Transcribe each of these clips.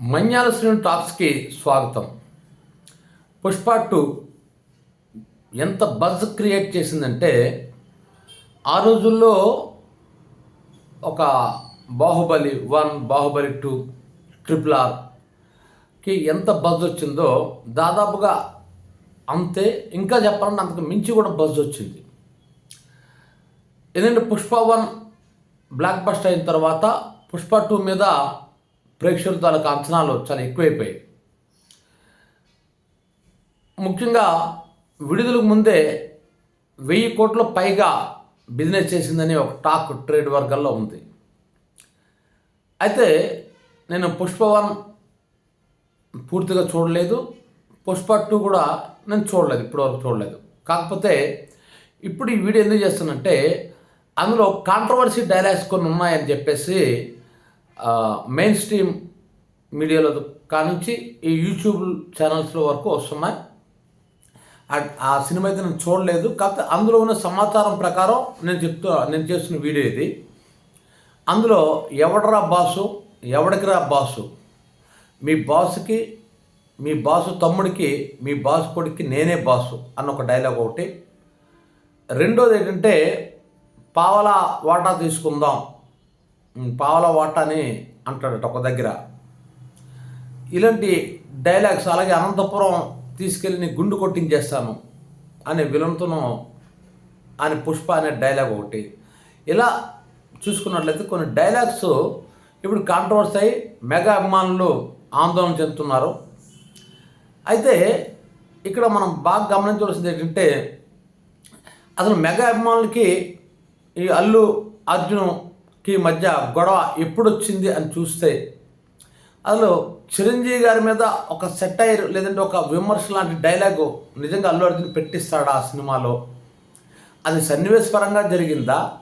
మన్యాల శ్రీను టాప్స్కి స్వాగతం. పుష్ప టూ ఎంత బజ్ క్రియేట్ చేసిందంటే ఆ రోజుల్లో ఒక Baahubali one Baahubali two triple ఆర్కి ఎంత బజ్ వచ్చిందో దాదాపుగా అంతే. ఇంకా చెప్పాలంటే అంతకు మించి కూడా బజ్ వచ్చింది. ఎందుకంటే పుష్ప వన్ బ్లాక్ బస్ట్ అయిన తర్వాత పుష్ప టూ మీద ప్రేక్షకుల తాలూకు అంచనాలు చాలా ఎక్కువైపోయాయి. ముఖ్యంగా విడుదలకు ముందే వెయ్యి కోట్ల పైగా బిజినెస్ చేసిందని ఒక టాక్ ట్రేడ్ వర్గాల్లో ఉంది. అయితే నేను పుష్పవన్ పూర్తిగా చూడలేదు. పుష్ప టూ కూడా నేను చూడలేదు ఇప్పటివరకు చూడలేదు. కాకపోతే ఇప్పుడు ఈ వీడియో ఎందుకు చేస్తానంటే అందులో కాంట్రవర్సీ డైలాగ్స్ కొన్ని ఉన్నాయని చెప్పేసి మెయిన్ స్ట్రీమ్ మీడియాలో కానుంచి ఈ యూట్యూబ్ ఛానల్స్లో వరకు వస్తున్నాయి. ఆ- ఆ సినిమా అయితే నేను చూడలేదు. కాకపోతే అందులో ఉన్న సమాచారం ప్రకారం నేను చెప్తూ నేను చేస్తున్న వీడియో ఇది. అందులో ఎవడరా బాసు ఎవడికిరా బాసు? మీ బాసుకి మీ బాసు తమ్ముడికి మీ బాసు కొడుక్కి నేనే బాసు అన్న ఒక డైలాగ్ ఒకటి. రెండోది ఏంటంటే పావలా వాటా తీసుకుందాం. పావలా వాటా అని అంటాడట ఒక దగ్గర. ఇలాంటి డైలాగ్స్ అలాగే అనంతపురం తీసుకెళ్ళి నీ గుండు కొట్టించేస్తాను అనే విలన్తోనూ అని పుష్ప అనే డైలాగ్ ఒకటి. ఇలా చూసుకున్నట్లయితే కొన్ని డైలాగ్స్ ఇప్పుడు కాంట్రవర్సీ అయి మెగా అభిమానులు ఆందోళన చెందుతున్నారు. అయితే ఇక్కడ మనం బాగా గమనించవలసింది ఏంటంటే అసలు మెగా అభిమానులకి ఈ అల్లు కి మధ్య గొడవ ఎప్పుడు వచ్చింది అని చూస్తే అందులో చిరంజీవి గారి మీద ఒక సెటైర్ లేదంటే ఒక విమర్శ లాంటి డైలాగు నిజంగా అల్లు అర్జున్ పెట్టిస్తాడా ఆ సినిమాలో? అది సన్నివేశపరంగా జరిగిందా?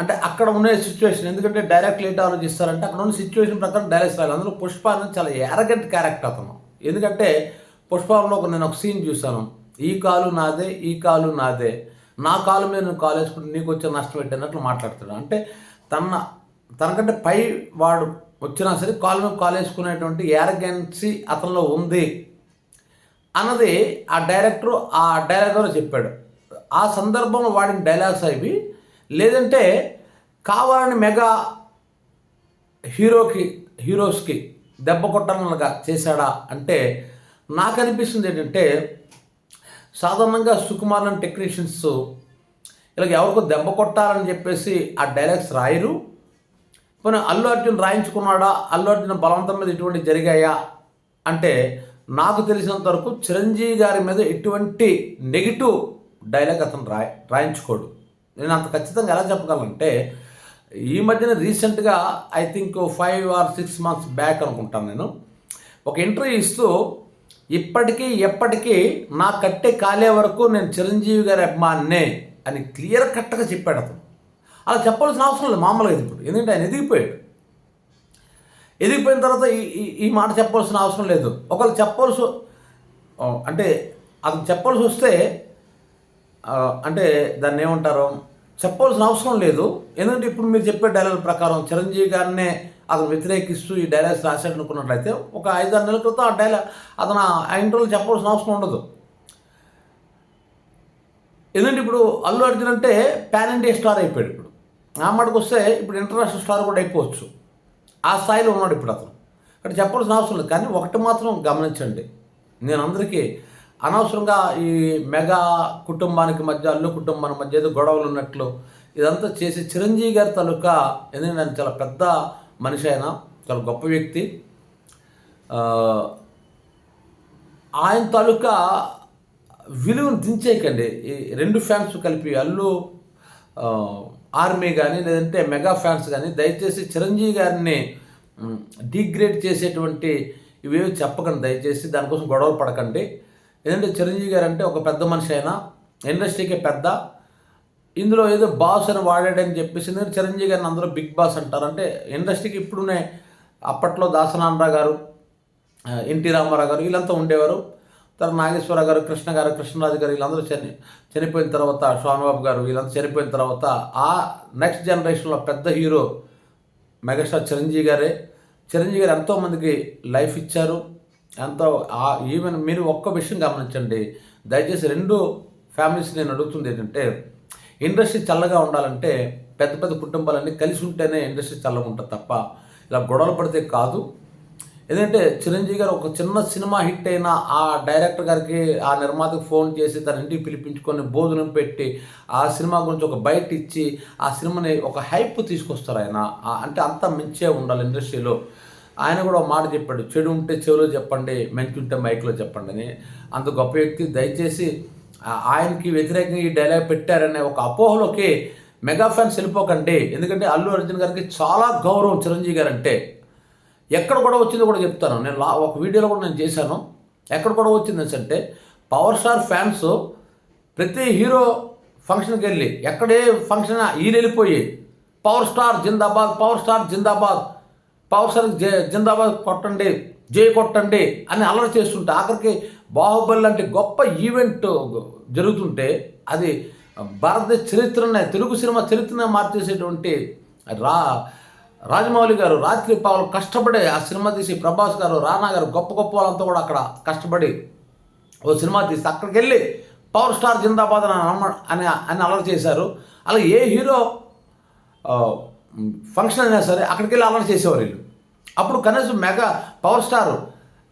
అంటే అక్కడ ఉన్న సిచ్యువేషన్ ఎందుకంటే డైరెక్ట్ లేట్ ఆలోచిస్తారంటే అక్కడ ఉన్న సిచ్యువేషన్ ప్రకారం డైలాగ్స్ రాయాలి అందులో పుష్ప అనేది చాలా ఎరగెంట్ క్యారెక్టర్ అతను. ఎందుకంటే పుష్పంలో ఒక నేను ఒక సీన్ చూశాను. ఈ కాలు నాదే ఈ కాలు నాదే. నా కాలు మీద నువ్వు కాలు వేసుకుంటే నీకు వచ్చే నష్టం పెట్టినట్లు మాట్లాడుతాడు. అంటే తన తనకంటే పై వాడు వచ్చినా సరే కాలు మీద కాలు వేసుకునేటువంటి ఎరగెన్సీ అతనిలో ఉంది అన్నది ఆ డైరెక్టర్ ఆ డైలాగ్లో చెప్పాడు. ఆ సందర్భంలో వాడిన డైలాగ్స్ అవి లేదంటే కావాలని మెగా హీరోకి హీరోస్కి దెబ్బ కొట్టాలనగా చేశాడా అంటే నాకు అనిపిస్తుంది ఏంటంటే సాధారణంగా సుకుమార్ టెక్నీషియన్స్ ఇలాగ ఎవరికో దెబ్బ కొట్టాలని చెప్పేసి ఆ డైలాగ్స్ రాయరు. పోనీ అల్లు అర్జున్ రాయించుకున్నాడా? అల్లు అర్జున్ బలవంతం మీద ఇటువంటి జరిగాయా? అంటే నాకు తెలిసినంత వరకు చిరంజీవి గారి మీద ఎటువంటి నెగిటివ్ డైలాగ్ అతను రాయ రాయించుకోడు. నేను అంత ఖచ్చితంగా ఎలా చెప్పగలంటే ఈ మధ్యన రీసెంట్గా I think five or six months back అనుకుంటాను నేను. ఒక ఇంటర్వ్యూ ఇస్తూ ఇప్పటికీ ఎప్పటికీ నా కట్టె కాలే వరకు నేను చిరంజీవి గారి అభిమాన్నే. అని క్లియర్ కట్గా చెప్పాడు అతను. అలా చెప్పాల్సిన అవసరం లేదు మామూలుగా ఇది ఇప్పుడు. ఎందుకంటే ఆయన ఎదిగిపోయాడు. ఎదిగిపోయిన తర్వాత ఈ ఈ- ఈ మాట చెప్పాల్సిన అవసరం లేదు. ఒకళ్ళు చెప్పాల్సి అంటే అది చెప్పాల్సి వస్తే అంటే దాన్ని ఏమంటారు? చెప్పాల్సిన అవసరం లేదు. ఎందుకంటే ఇప్పుడు మీరు చెప్పే డైలాగ్ ప్రకారం చిరంజీవి గారినే అతను వ్యతిరేకిస్తూ ఈ డైలాగ్స్ రాశాడు అనుకున్నట్లయితే ఒక ఐదారు నెలల క్రితం ఆ డైలాగ్ అతను ఆ ఇంటర్వ్యూలో చెప్పాల్సిన అవసరం ఉండదు. ఎందుకంటే ఇప్పుడు అల్లు అర్జున్ అంటే పాన్ ఇండియా స్టార్ అయిపోయాడు ఇప్పుడు. ఆ మాటకు వస్తే ఇప్పుడు ఇంటర్నేషనల్ స్టార్ కూడా అయిపోవచ్చు. ఆ స్థాయిలో ఉన్నాడు ఇప్పుడు అతను. అంటే చెప్పాల్సిన అవసరం లేదు. కానీ ఒకటి మాత్రం గమనించండి. నేను అందరికీ అనవసరంగా ఈ మెగా కుటుంబానికి మధ్య అల్లు కుటుంబానికి మధ్య ఏదో గొడవలు ఉన్నట్లు ఇదంతా చేసి చిరంజీవి గారి తాలూకా ఎందుకంటే నేను చాలా పెద్ద మనిషి ఆయన చాలా గొప్ప వ్యక్తి. ఆయన తాలూకా విలువను దించేయకండి. ఈ రెండు ఫ్యాన్స్ కలిపి అల్లు ఆర్మీ కానీ లేదంటే మెగా ఫ్యాన్స్ కానీ దయచేసి చిరంజీవి గారిని డిగ్రేడ్ చేసేటువంటి ఇవేవి చెప్పకండి. దయచేసి దానికోసం గొడవలు పడకండి. ఎందుకంటే చిరంజీవి గారు అంటే ఒక పెద్ద మనిషి అయినా ఇండస్ట్రీకే పెద్ద. ఇందులో ఏదో బాస్ అని వాడాడని చెప్పేసి ఎందుకంటే చిరంజీవి గారిని అందరూ బిగ్ బాస్ అంటారు. అంటే ఇండస్ట్రీకి ఇప్పుడునే అప్పట్లో దాసనాండ్రా గారు ఎన్టీ రామారావు గారు వీళ్ళంతా ఉండేవారు. తర్వాత నాగేశ్వర గారు కృష్ణ గారు కృష్ణరాజు గారు వీళ్ళందరూ చని చనిపోయిన తర్వాత స్వామిబాబు గారు వీళ్ళందరూ చనిపోయిన తర్వాత ఆ నెక్స్ట్ జనరేషన్లో పెద్ద హీరో మెగాస్టార్ చిరంజీవి గారే. చిరంజీవి గారు ఎంతోమందికి లైఫ్ ఇచ్చారు. ఎంతో ఈవెన్ మీరు ఒక్క విషయం గమనించండి. దయచేసి రెండు ఫ్యామిలీస్ నేను అడుగుతుంది ఏంటంటే ఇండస్ట్రీ చల్లగా ఉండాలంటే పెద్ద పెద్ద కుటుంబాలన్నీ కలిసి ఉంటేనే ఇండస్ట్రీ చల్లగా ఉంటుంది తప్ప ఇలా గొడవలు పడితే కాదు. ఎందుకంటే చిరంజీవి గారు ఒక చిన్న సినిమా హిట్ అయినా ఆ డైరెక్టర్ గారికి ఆ నిర్మాతకు ఫోన్ చేసి తన ఇంటికి పిలిపించుకొని భోజనం పెట్టి ఆ సినిమా గురించి ఒక బయట ఇచ్చి ఆ సినిమాని ఒక హైప్ తీసుకొస్తారు ఆయన. అంటే అంత మంచిగా ఉండాలి ఇండస్ట్రీలో. ఆయన కూడా ఒక మాట చెప్పాడు చెడు ఉంటే చెవిలో చెప్పండి మంచి ఉంటే మైక్లో చెప్పండి అని. అంత గొప్ప వ్యక్తి. దయచేసి ఆయనకి వ్యతిరేకంగా ఈ డైలాగ్ పెట్టారనే ఒక అపోహలోకి మెగా ఫ్యాన్స్ వెళ్ళిపోకండి. ఎందుకంటే అల్లు అర్జున్ గారికి చాలా గౌరవం చిరంజీవి గారు అంటే ఎక్కడ కూడా వచ్చిందో కూడా చెప్తాను. నేను లా ఒక వీడియోలో కూడా నేను చేశాను. ఎక్కడ కూడా వచ్చింది అంటే పవర్ స్టార్ ఫ్యాన్స్ ప్రతి హీరో ఫంక్షన్కి వెళ్ళి ఎక్కడే ఫంక్షన్ ఈయన వెళ్ళిపోయి పవర్ స్టార్ జిందాబాద్ పవర్ స్టార్ జిందాబాద్ పవర్ స్టార్ జే జిందాబాద్ కొట్టండి జై కొట్టండి అని అల్లరి చేస్తుంటే ఆఖరికి బాహుబలి లాంటి గొప్ప ఈవెంట్ జరుగుతుంటే అది భారతదేశ చరిత్రనే తెలుగు సినిమా చరిత్రనే మార్చేసేటువంటి రా రాజమౌళి గారు రాత్రి పావులు కష్టపడి ఆ సినిమా తీసి ప్రభాస్ గారు రానా గారు గొప్ప గొప్ప వాళ్ళంతా కూడా అక్కడ కష్టపడి ఓ సినిమా తీసి అక్కడికి వెళ్ళి పవర్ స్టార్ జిందాబాద్ అని అని అని అలర్ చేశారు. అలా ఏ హీరో ఫంక్షన్ అయినా సరే అక్కడికి వెళ్ళి అలర్ చేసేవారు వీళ్ళు. అప్పుడు కనీసం మెగా పవర్ స్టార్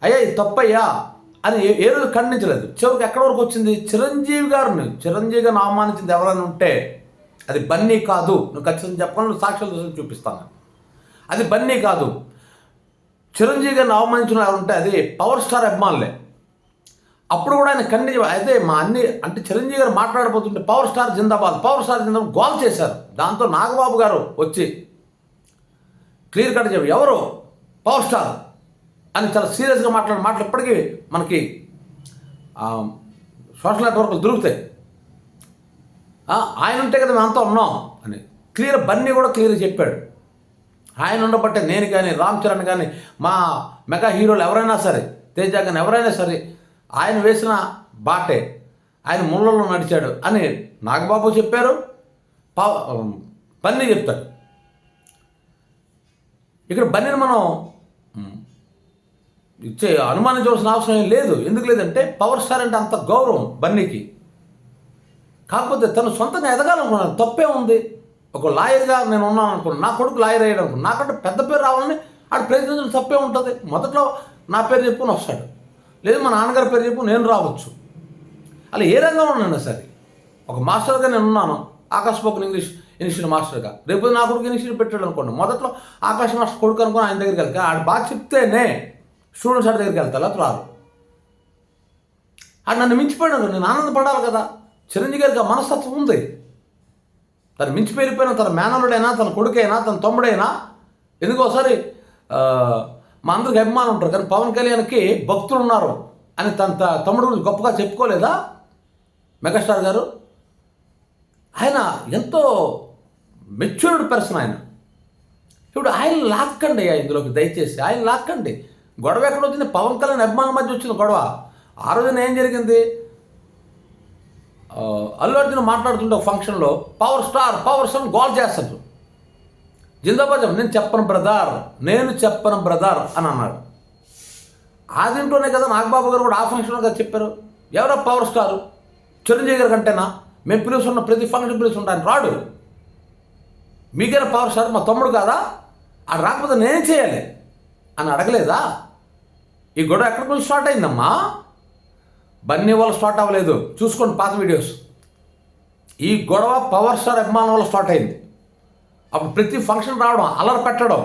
అయ్యా ఇది తప్పయ్యా అని ఏ- ఏ రోజు ఖండించలేదు. చివరికి ఎక్కడి వరకు వచ్చింది? చిరంజీవి గారిని. చిరంజీవి గారిని అవమానించింది ఎవరైనా ఉంటే అది బన్నీ కాదు. నువ్వు ఖచ్చితంగా చెప్పను సాక్ష్యాలు చూపిస్తాను. అది బన్నీ కాదు. చిరంజీవి గారిని అవమానించిన ఉంటే అది పవర్ స్టార్ అభిమానులే. అప్పుడు కూడా ఆయన కన్ని అయితే మా అన్ని అంటే చిరంజీవి గారు మాట్లాడబోతుంటే పవర్ స్టార్ జిందాబాద్ పవర్ స్టార్ జిందాబాద్ గోల్ చేశారు. దాంతో నాగబాబు గారు వచ్చి క్లియర్ కట్ చెప్పి ఎవరు? Power star. అని చాలా సీరియస్గా మాట్లాడిన మాటలు ఇప్పటికీ మనకి సోషల్ నెట్వర్క్లు దొరుకుతాయి. ఆయన ఉంటే కదా మేము అంతా ఉన్నాం అని. క్లియర్ బన్నీ కూడా క్లియర్ చెప్పాడు. ఆయన ఉండబట్టే నేను కానీ రామ్ చరణ్ కానీ మా మెగా హీరోలు ఎవరైనా సరే తేజ కానీ ఎవరైనా సరే ఆయన వేసిన బాటే ఆయన ముళ్ళలో నడిచాడు అని నాగబాబు చెప్పారు పా బన్నీ చెప్తాడు ఇక్కడ బన్నీని మనం ఇచ్చే అనుమానించవలసిన అవసరం ఏం లేదు. ఎందుకు లేదంటే పవర్ స్టార్ అంటే అంత గౌరవం బన్నీకి. కాకపోతే తను సొంతంగా ఎదగాలనుకున్నాను తప్పే ఉంది. ఒక లాయర్గా నేను ఉన్నాను అనుకున్నాను నా కొడుకు లాయర్ అయ్యాడు అనుకున్నాను నాకంటే పెద్ద పేరు రావాలని ఆడు ప్రయత్నించడం తప్పే ఉంటుంది. మొదట్లో నా పేరు చెప్పుకొని వస్తాడు. లేదు మా నాన్నగారి పేరు చెప్పు నేను రావచ్చు. అలా ఏ రంగంలో ఉన్నాను సరే. ఒక మాస్టర్గా నేను ఉన్నాను. ఆకాశ్ స్పోకన్ ఇంగ్లీష్ ఇన్స్టిట్యూట్ మాస్టర్గా రేపు నా కొడుకు ఇన్స్టిట్యూట్ పెట్టాడు అనుకోండి మొదట్లో ఆకాశ్ మాస్టర్ కొడుకు అనుకుని ఆయన దగ్గరికి వెళ్తా ఆడు బాగా చెప్తేనే స్టూడెంట్స్ ఆడి దగ్గరికి వెళ్తా లేకపోతే రాదు ఆడు నన్ను మించిపోయాడు నేను ఆనందపడాలి కదా. చిరంజీవి గారికి మనస్తత్వం ఉంది. తను మించిపోయిపోయినా తన మేనలుడైనా తన కొడుకైనా తన తమ్ముడైనా ఎందుకోసారి మా అందరికి అభిమానం ఉంటారు కానీ పవన్ కళ్యాణ్కి భక్తులు ఉన్నారు అని తన త- తమ్ముడు గురించి గొప్పగా చెప్పుకోలేదా? మెగాస్టార్ గారు? ఆయన ఎంతో మెచ్యూర్డ్ పర్సన్ ఆయన. ఇప్పుడు ఆయన లాక్కండి ఇందులోకి దయచేసి. ఆయన లాక్కండి. గొడవ ఎక్కడ వచ్చింది? పవన్ కళ్యాణ్ అభిమానుల మధ్య వచ్చింది గొడవ. ఆ రోజున ఏం జరిగింది? అల్లు అర్జున్ మాట్లాడుతుంటే ఒక ఫంక్షన్లో పవర్ స్టార్ పవర్ స్టార్ గోల్ చేస్తాడు. జిందాబాద్ నేను చెప్పను బ్రదర్ నేను చెప్పను బ్రదర్ అని అన్నాడు. ఆ కదా నాగబాబు గారు కూడా ఆ ఫంక్షన్లో కదా చెప్పారు. ఎవరో పవర్ స్టార్ చిరంజీవి గారి కంటేనా? మేము పిలుస్తున్న ప్రతి ఫంక్షన్ పిలుస్తుంటాను రాడు. మీకైనా పవర్ స్టార్ మా తమ్ముడు కాదా? అది రాకపోతే నేనేం చేయాలి? అని అడగలేదా? ఈ గొడవ ఎక్కడి నుంచి స్టార్ట్ అయిందమ్మా? బన్నీ వల్ల స్టార్ట్ అవ్వలేదు. చూసుకోండి పాత వీడియోస్ ఈ గొడవ పవర్ స్టార్ అభిమానం వల్ల స్టార్ట్ అయింది. అప్పుడు ప్రతి ఫంక్షన్ రావడం అలర్ పెట్టడం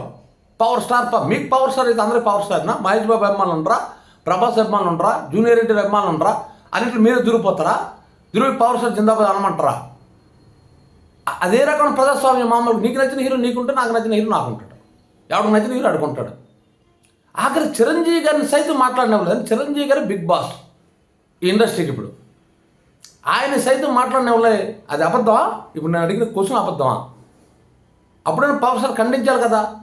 పవర్ స్టార్ మీకు పవర్ స్టార్ అయితే అందరికీ పవర్ స్టార్నా మహేష్ బాబు అభిమానులు ఉండరా ప్రభాస్ అభిమానులు ఉండరా జూనియర్ ఎన్టీఆర్ అభిమానులు ఉండరా అన్నింటిలో మీరే దూరిపోతారా? దూరి పవర్ స్టార్ జిందాబాద్ అనమంటారా? అదే రకమైన ప్రజాస్వామ్యం మామూలు నీకు నచ్చిన హీరో నీకుంటే నాకు నచ్చిన హీరో నాకుంటాడు. ఎవరికి నచ్చిన హీరో అడుకుంటాడు ఆఖరి చిరంజీవి గారిని సైతం మాట్లాడినవ్వలేదు చిరంజీవి గారు బిగ్ బాస్. ఇండస్ట్రీకి ఇప్పుడు. ఆయన సైతం మాట్లాడినవ్వలే అది అబద్ధమా? ఇప్పుడు నేను అడిగిన క్వశ్చన్ అబద్ధమా? అప్పుడైనా పవర్ సార్ ఖండించాలి కదా.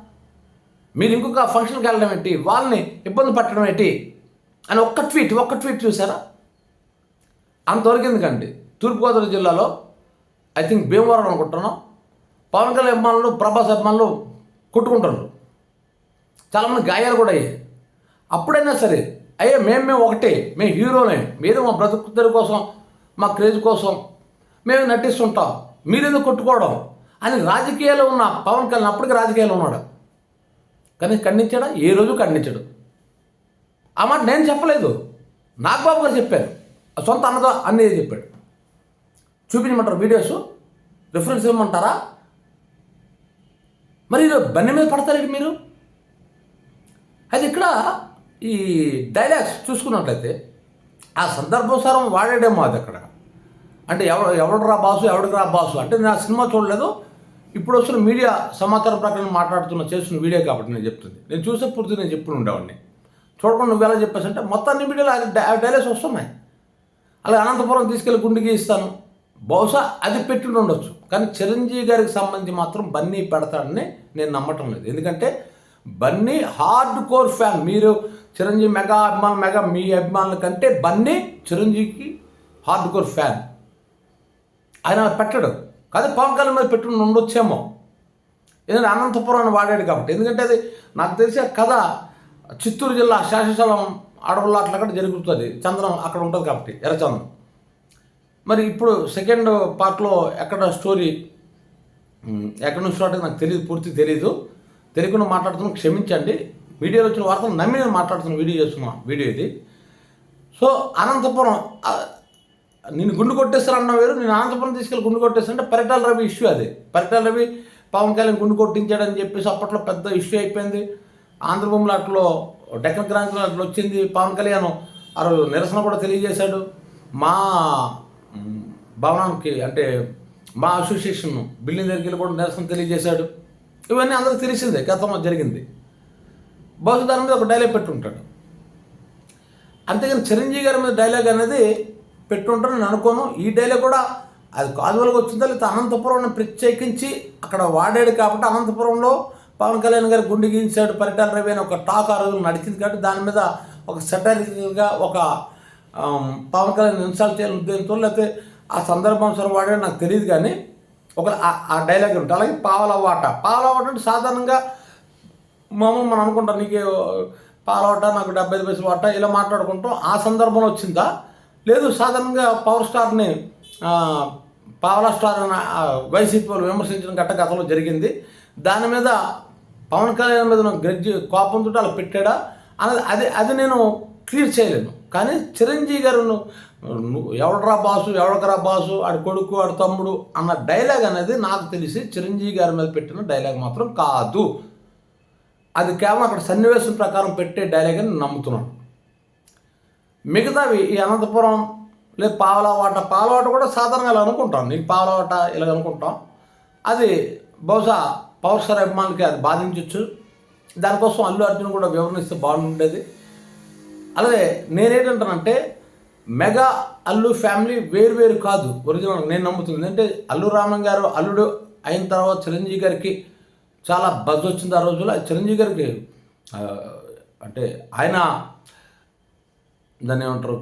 మీరు ఇంకొక ఫంక్షన్కి వెళ్ళడం ఏంటి? వాళ్ళని ఇబ్బంది పెట్టడం ఏంటి? అని ఒక్క ట్వీట్ ఒక్క ట్వీట్ చూసారా అంతవరకు ఎందుకండి? తూర్పుగోదావరి జిల్లాలో ఐ థింక్ భీమవరం అనుకుంటున్నాం పవన్ కళ్యాణ్ అభిమానులు ప్రభాస్ అభిమానులు కొట్టుకుంటున్నారు. చాలామంది గాయాలు కూడా అయ్యాయి. అప్పుడైనా సరే అయ్యా మేము మేము ఒకటే. మేము హీరోనే మీద మా బ్రతుకుద్దరి కోసం మా క్రేజ్ కోసం మేము నటిస్తుంటాం. మీరెందుకు కొట్టుకోవడం? అని రాజకీయాల్లో ఉన్న పవన్ కళ్యాణ్ అప్పటికి రాజకీయాల్లో ఉన్నాడు. కానీ ఖండించాడా? ఏ రోజు ఖండించడు. ఆ మాట నేను చెప్పలేదు. నాగబాబు గారు చెప్పారు. సొంత అన్నదో అన్నయ్య చెప్పాడు. చూపించమంటారు వీడియోస్? రిఫరెన్స్ ఇవ్వమంటారా? మరి బండి మీద పడతారు మీరు? అయితే ఇక్కడ ఈ డైలాగ్స్ చూసుకున్నట్లయితే ఆ సందర్భోసారం వాడాడేమో అది అక్కడ. అంటే ఎవడు ఎవడు రా బాసు ఎవడికి రా బాసు? అంటే నేను ఆ సినిమా చూడలేదు. ఇప్పుడు వస్తున్న మీడియా సమాచారం ప్రకారం మాట్లాడుతున్న చేస్తున్న వీడియో కాబట్టి నేను చెప్తుంది. నేను చూసే పూర్తి నేను చెప్పుకుని ఉండేవాడిని. చూడకుండా నువ్వు ఎలా చెప్పేసి అంటే మొత్తాన్ని మీడియాలో ఆ డైలాగ్స్ వస్తున్నాయి. అలాగే అనంతపురం తీసుకెళ్ళి గుండెకి ఇస్తాను. బహుశా అది పెట్టి ఉండొచ్చు. కానీ చిరంజీవి గారికి సంబంధించి మాత్రం బన్నీ పెడతాడని నేను నమ్మటం లేదు. ఎందుకంటే బన్నీ హార్డ్ కోర్ ఫ్యాన్ మీరు చిరంజీవి మెగా అభిమానులు మెగా మీ అభిమానుల కంటే బన్నీ చిరంజీవికి హార్డ్ కోర్ ఫ్యాన్. ఆయన పెట్టడు. కాదు పవన్ కళ్యాణ్ మీద పెట్టుకుని ఉండొచ్చేమో. ఎందుకంటే అనంతపురం అని వాడాడు కాబట్టి. ఎందుకంటే అది నాకు తెలిసి ఆ కథ చిత్తూరు జిల్లా శాసనసలం అడవుల్లో అట్లా అక్కడ జరుగుతుంది. చంద్రం అక్కడ ఉంటుంది కాబట్టి ఎర్రచంద్రం మరి ఇప్పుడు సెకండ్ పార్ట్లో ఎక్కడ స్టోరీ? ఎక్కడ నుంచి స్టార్ట్ నాకు తెలియదు పూర్తి తెలియదు తెలియకుండా మాట్లాడుతున్నాను క్షమించండి. వీడియోలో వచ్చిన వార్తలు నమ్మి నేను మాట్లాడుతున్న వీడియో చేస్తున్నా. వీడియో ఇది. సో అనంతపురం నేను గుండు కొట్టేస్తారన్న వేరు నేను అనంతపురం తీసుకెళ్ళి గుండు కొట్టేస్తానంటే పరిటాల రవి ఇష్యూ అది. పరిటాల రవి పవన్ కళ్యాణ్ గుండు కొట్టించాడని చెప్పేసి అప్పట్లో పెద్ద ఇష్యూ అయిపోయింది. ఆంధ్రభూమిలో అట్లో డెక్కన్ క్రాంతిలో అట్లా వచ్చింది పవన్ కళ్యాణ్. ఆ రోజు నిరసన కూడా తెలియజేశాడు. మా భవనానికి అంటే మా అసోసియేషన్ బిల్డింగ్ దగ్గరికి వెళ్ళి కూడా నిరసన తెలియజేశాడు. ఇవన్నీ అందరికీ తెలిసిందే గతంలో జరిగింది. బహుశా దాని మీద ఒక డైలాగ్ పెట్టుంటాడు. అంతేగాని చిరంజీవి గారి మీద డైలాగ్ అనేది పెట్టుంటాను నేను అనుకోను. ఈ డైలాగ్ కూడా అది కాజువల్గా వచ్చిందా లేదా అనంతపురం ప్రత్యేకించి అక్కడ వాడాడు కాబట్టి అనంతపురంలో పవన్ కళ్యాణ్ గారు గుండె గీయించాడు పరిటాల రవి అని ఒక టాక్ ఆ రోజు నడిచింది కాబట్టి దాని మీద ఒక సెటరికల్గా ఒక పవన్ కళ్యాణ్ ఇన్స్టాల్ చేయాలని ఉద్దేశంతో లేకపోతే ఆ సందర్భానుసారం వాడాడు నాకు తెలియదు కానీ ఒక ఆ- ఆ డైలాగ్ ఉంటుంది. అలాగే పావల వాట. పావల వాట అంటే సాధారణంగా మామూలు మనం అనుకుంటాం నీకు పాలవట నాకు డెబ్బై ఐదు పైసలు వాట ఇలా మాట్లాడుకుంటాం. ఆ సందర్భంలో వచ్చిందా? లేదు సాధారణంగా పవర్ స్టార్ని పవర్ పావలా స్టార్ అని వైసీపీ వాళ్ళు విమర్శించిన గట్ట గతంలో జరిగింది. దాని మీద పవన్ కళ్యాణ్ మీద నాకు గ్రజ్జి కోపంతో అలా పెట్టాడా? అన్నది అది అది నేను క్లియర్ చేయలేను. కానీ చిరంజీవి గారు నువ్వు ఎవడరా బాసు ఎవడకరా బాసు ఆడి కొడుకు ఆడి తమ్ముడు అన్న డైలాగ్ అనేది నాకు తెలిసి చిరంజీవి గారి మీద పెట్టిన డైలాగ్ మాత్రం కాదు. అది కేవలం అక్కడ సన్నివేశం ప్రకారం పెట్టే డైలాగ్ అని నమ్ముతున్నాను. మిగతావి ఈ అనంతపురం లేదు పావలవాట పావలవాట కూడా సాధారణంగా ఇలా అనుకుంటాం. నీకు పావలవాట ఇలా అనుకుంటాం. అది బహుశా పవర్ స్టార్ అభిమానులకి అది బాధించవచ్చు దానికోసం అల్లు అర్జున్ కూడా వివరణిస్తే బాగుండేది. అలాగే నేనేంటంటానంటే మెగా అల్లు ఫ్యామిలీ వేరు వేరు కాదు. ఒరిజినల్ నేను నమ్ముతుంది అంటే అల్లు రామన్ గారు అల్లుడు అయిన తర్వాత చిరంజీవి గారికి చాలా బజ్ వచ్చింది ఆ రోజుల్లో. చిరంజీవి గారికి అంటే ఆయన దాన్ని ఏమంటారు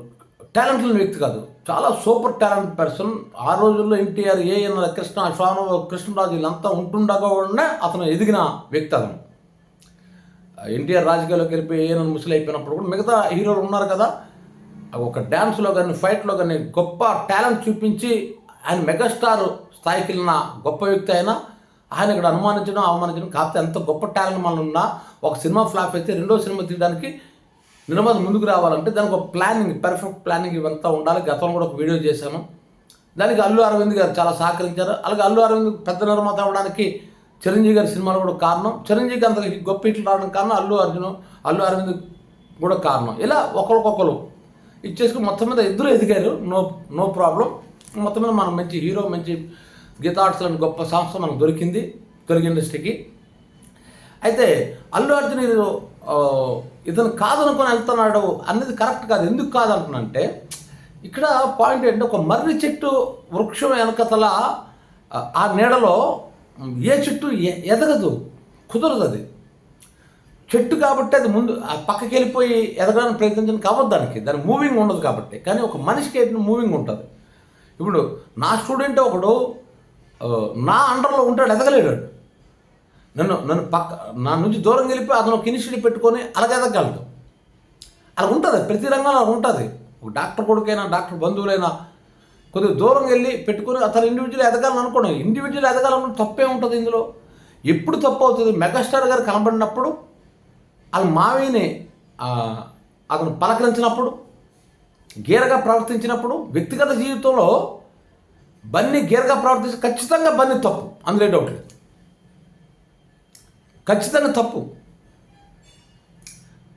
టాలెంట్ లేని వ్యక్తి కాదు. చాలా సూపర్ టాలెంట్ పర్సన్. ఆ రోజుల్లో ఎన్టీఆర్ ఏఎన్ కృష్ణ శ్రావణ కృష్ణరాజు వీళ్ళంతా ఉంటుండగా అతను ఎదిగిన వ్యక్తి అతను. ఎన్టీఆర్ రాజకీయాల్లోకి వెళ్ళిపోయి ఏఎన్ ముసలి అయిపోయినప్పుడు కూడా మిగతా హీరోలు ఉన్నారు కదా. ఒక డ్యాన్స్లో కానీ ఫైట్లో కానీ గొప్ప టాలెంట్ చూపించి ఆయన మెగాస్టార్ స్థాయికి వెళ్ళిన గొప్ప వ్యక్తి అయినా ఆయన ఇక్కడ అనుమానించడం అవమానించడం కాకపోతే ఎంత గొప్ప టాలెంట్ మనం ఉన్నా ఒక సినిమా ఫ్లాప్ అయితే రెండో సినిమా తీయడానికి నిర్మాత ముందుకు రావాలంటే దానికి ఒక ప్లానింగ్ పర్ఫెక్ట్ ప్లానింగ్ ఇవంతా ఉండాలి. గతంలో కూడా ఒక వీడియో చేశాను. దానికి అల్లు అరవింద్ గారు చాలా సహకరించారు. అలాగే అల్లు అరవింద్ పెద్ద నిర్మాత అవ్వడానికి చిరంజీవి గారి సినిమాలు కూడా కారణం. చిరంజీవికి అంత గొప్ప హిట్లు రావడం కారణం అల్లు అర్జున్ అల్లు అరవింద్ కూడా కారణం. ఇలా ఒకరికొకరు ఇచ్చేసుకుని మొత్తం మీద ఇద్దరు ఎదిగారు. నో నో ప్రాబ్లం మొత్తం మీద మనం మంచి హీరో మంచి గీతా ఆర్ట్స్ గొప్ప సంస్థ మనకు దొరికింది తెలుగు ఇండస్ట్రీకి. అయితే అల్లు అర్జున్ ఇతను కాదనుకొని వెళ్తున్నాడు అన్నది కరెక్ట్ కాదు. ఎందుకు కాదంటున్నంటే ఇక్కడ పాయింట్ ఏంటంటే ఒక మర్రి చెట్టు వృక్షం వెనకతల ఆ, నీడలో ఏ చెట్టు ఎదగదు కుదరదు అది. చెట్టు కాబట్టి అది ముందు ఆ పక్కకి వెళ్ళిపోయి ఎదగడానికి ప్రయత్నించడానికి అవ్వదు దానికి. దాని మూవింగ్ ఉండదు కాబట్టి. కానీ ఒక మనిషికి అయితే మూవింగ్ ఉంటుంది. ఇప్పుడు నా స్టూడెంట్ ఒకడు నా అండర్లో ఉంటాడు ఎదగలేడు. వాడు. నన్ను నన్ను పక్క నా నుంచి దూరం గెలిపి అతను కినిషిడి పెట్టుకొని అలాగే ఎదగలడు అలా ఉంటుంది ప్రతి రంగంలో అలా ఉంటుంది. ఒక డాక్టర్ కొడుకైనా డాక్టర్ బంధువులైనా కొద్దిగా దూరం వెళ్ళి పెట్టుకొని అతను ఇండివిజువల్ ఎదగాలని అనుకోండి ఇండివిజువల్ ఎదగాలన్న తప్పే ఉంటుంది ఇందులో. ఎప్పుడు తప్పు అవుతుంది? మెగాస్టార్ గారు కనబడినప్పుడు వాళ్ళ మావిని అతను పలకరించినప్పుడు గీరగా ప్రవర్తించినప్పుడు వ్యక్తిగత జీవితంలో బన్నీ గేర్గా ప్రవర్తిస్తే ఖచ్చితంగా బన్నీ తప్పు. అందులో డౌట్ లేదు. ఖచ్చితంగా తప్పు.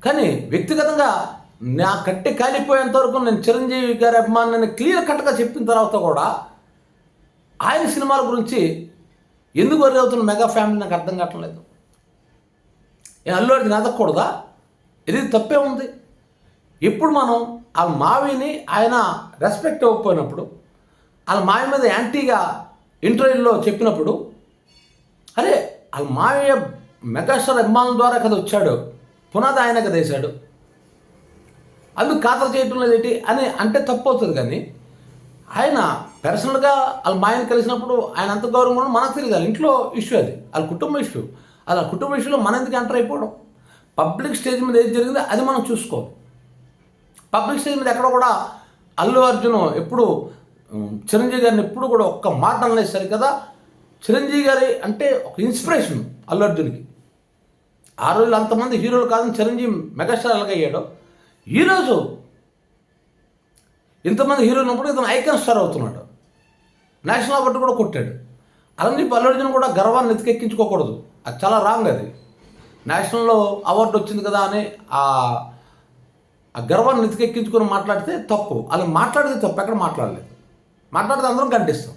కానీ వ్యక్తిగతంగా నా కట్టి కాలిపోయేంత వరకు నేను చిరంజీవి గారి అభిమానాన్ని క్లియర్ కట్గా చెప్పిన తర్వాత కూడా ఆయన సినిమాల గురించి ఎందుకు వరి అవుతున్న మెగా ఫ్యామిలీ నాకు అర్థం కావట్లేదు. నేను అల్లు అడిగి ఎదగకూడదా? ఇది తప్పే ఉంది. ఇప్పుడు మనం ఆ మావిని ఆయన రెస్పెక్ట్ ఇవ్వకపోయినప్పుడు వాళ్ళ మాయ మీద యాంటీగా ఇంటర్వ్యూలో చెప్పినప్పుడు అరే వాళ్ళ మావయ్య మెగాస్టార్ అభిమానుల ద్వారా కదా వచ్చాడు పునాది ఆయన కదా వేశాడు. అందుకు ఖాతరు చేయటం లేదేంటి అని అంటే తప్పు అవుతుంది కానీ ఆయన పర్సనల్గా వాళ్ళ మాయని కలిసినప్పుడు ఆయన అంత గౌరవం కూడా మనకు తెలియదు. వాళ్ళ ఇంట్లో ఇష్యూ అది. వాళ్ళ కుటుంబ ఇష్యూ అలా కుటుంబ ఇష్యూలో మన ఎందుకు ఎంటర్ అయిపోవడం? పబ్లిక్ స్టేజ్ మీద ఏది జరిగిందో అది మనం చూసుకోవాలి. పబ్లిక్ స్టేజ్ మీద ఎక్కడ కూడా అల్లు అర్జున్ ఎప్పుడు చిరంజీవి గారిని ఎప్పుడు కూడా ఒక్క మాట అనలేదు సరే కదా చిరంజీవి గారి అంటే ఒక ఇన్స్పిరేషన్ అల్లు అర్జున్కి. ఆ రోజులు అంతమంది హీరోలు కాదని చిరంజీవి మెగాస్టార్ ఎలాగ ఈరోజు ఇంతమంది హీరోలు ఉన్నప్పుడు ఇతను ఐకాన్ స్టార్ అవుతున్నాడు. నేషనల్ అవార్డు కూడా కొట్టాడు. అలాంటి చెప్పి అల్లు అర్జున్ కూడా గర్వాన్ని ఎత్తికెక్కించుకోకూడదు అది చాలా రాంగ్ అది. నేషనల్లో అవార్డు వచ్చింది కదా అని ఆ గర్వాన్ని ఎత్తికెక్కించుకొని మాట్లాడితే తప్పు. అలా మాట్లాడితే తప్పు. ఎక్కడ మాట్లాడలేదు. మాట్లాడితే అందరం ఖండిస్తాం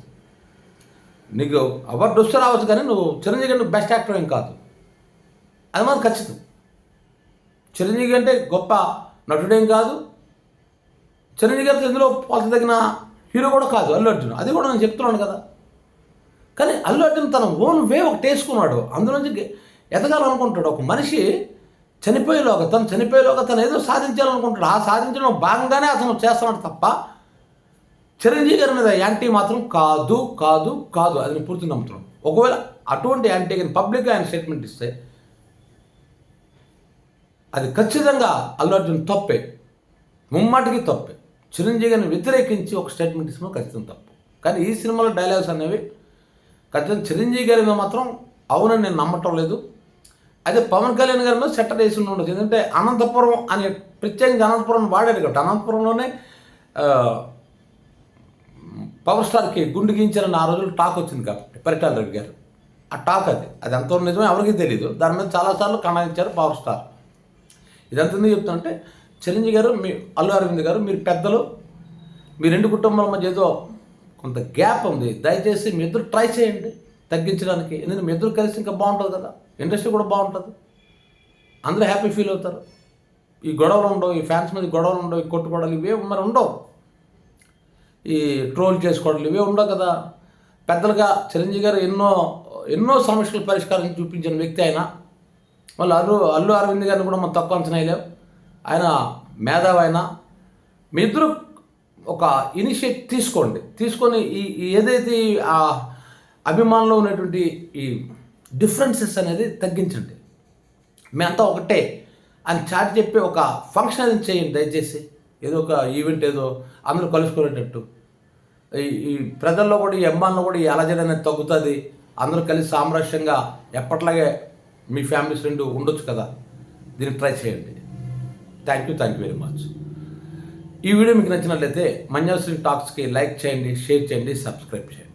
నీకు అవార్డు వస్తే రావచ్చు కానీ నువ్వు చిరంజీవి అంటే బెస్ట్ యాక్టర్ ఏం కాదు. అది మాత్రం ఖచ్చితం. చిరంజీవి అంటే గొప్ప నటుడేం కాదు. చిరంజీవి గారితో ఇందులో పోల్చదగిన హీరో కూడా కాదు అల్లు అర్జున్. అది కూడా నేను చెప్తున్నాను కదా. కానీ అల్లు అర్జున్ తన ఓన్ వే ఒకటి వేసుకున్నాడు. అందులోంచి ఎదగాలనుకుంటాడు. ఒక మనిషి చనిపోయేలోగా తను చనిపోయేలోగా తను ఏదో సాధించాలనుకుంటాడు. ఆ సాధించడం భాగంగానే అతను చేస్తున్నాడు తప్ప చిరంజీవి గారి మీద యాంటీ మాత్రం కాదు కాదు కాదు. అది నేను పూర్తి నమ్ముతున్నాను. ఒకవేళ అటువంటి యాంటీ కానీ పబ్లిక్గా ఆయన స్టేట్మెంట్ ఇస్తే అది ఖచ్చితంగా అల్లు అర్జున్ తప్పే. ముమ్మాటికి తప్పే. చిరంజీవి గారిని వ్యతిరేకించి ఒక స్టేట్మెంట్ ఇస్తున్నా ఖచ్చితంగా తప్పు. కానీ ఈ సినిమాలో డైలాగ్స్ అనేవి ఖచ్చితంగా చిరంజీవి గారి మీద మాత్రం అవునని నేను నమ్మటం లేదు. అయితే పవన్ కళ్యాణ్ గారి మీద సెటర్ వేసి ఉండొచ్చు. ఎందుకంటే అనంతపురం అనే ప్రత్యేకించి అనంతపురం వాడాడు కాబట్టి అనంతపురంలోనే పవర్ స్టార్కి గుండు గీయించారని ఆ రోజులు టాక్ వచ్చింది కాబట్టి పరిటాల రెడ్డి గారు. ఆ టాక్ అది. అది ఎంతవరకు నిజమే ఎవరికీ తెలియదు దాని మీద చాలాసార్లు ఖండించారు పవర్ స్టార్ ఇదంతా ఎందుకు చెప్తానంటే చిరంజీవి గారు మీ అల్లు అరవింద్ గారు మీరు పెద్దలు మీ రెండు కుటుంబాల మధ్య ఏదో కొంత గ్యాప్ ఉంది. దయచేసి మీ ఇద్దరు ట్రై చేయండి తగ్గించడానికి. ఎందుకంటే మీ ఇద్దరు కలిసి ఇంకా బాగుంటుంది కదా. ఇండస్ట్రీ కూడా బాగుంటుంది. అందరూ హ్యాపీ ఫీల్ అవుతారు. ఈ గొడవలు ఉండవు ఈ ఫ్యాన్స్ మీద గొడవలు ఉండవు ఈ కొట్టుకోవడాలు ఇవే మరి ఉండవు. ఈ ట్రోల్ చేసుకోవడాలు ఇవే ఉండవు కదా. పెద్దలుగా చిరంజీవి గారు ఎన్నో ఎన్నో సమస్యలు పరిష్కారం చూపించిన వ్యక్తి ఆయన. మళ్ళీ అల్లు అల్లు అరవింద్ గారిని కూడా మనం తక్కువ అంచనా వేయలేం. ఆయన మేధావి ఆయన. మీ ఇద్దరు ఒక ఇనిషియేట్ తీసుకోండి. తీసుకొని ఈ ఏదైతే ఆ అభిమానంలో ఉన్నటువంటి ఈ డిఫరెన్సెస్ అనేది తగ్గించండి. మేమంతా ఒకటే. అని చాటి చెప్పి ఒక ఫంక్షన్ అనేది చేయండి దయచేసి. ఏదో ఒక ఈవెంట్ ఏదో అందరూ కలుసుకునేటట్టు. ఈ ఈ ప్రజల్లో కూడా ఈ అమ్మాయిలో కూడా ఈ అలజడి అనేది తగ్గుతుంది. అందరూ కలిసి సామరస్యంగా ఎప్పట్లాగే మీ ఫ్యామిలీస్ రెండు ఉండొచ్చు కదా. దీన్ని ట్రై చేయండి. Thank you thank you very much ఈ వీడియో మీకు నచ్చినట్లయితే మంజాశ్రీ టాక్స్కి లైక్ చేయండి షేర్ చేయండి సబ్స్క్రైబ్ చేయండి.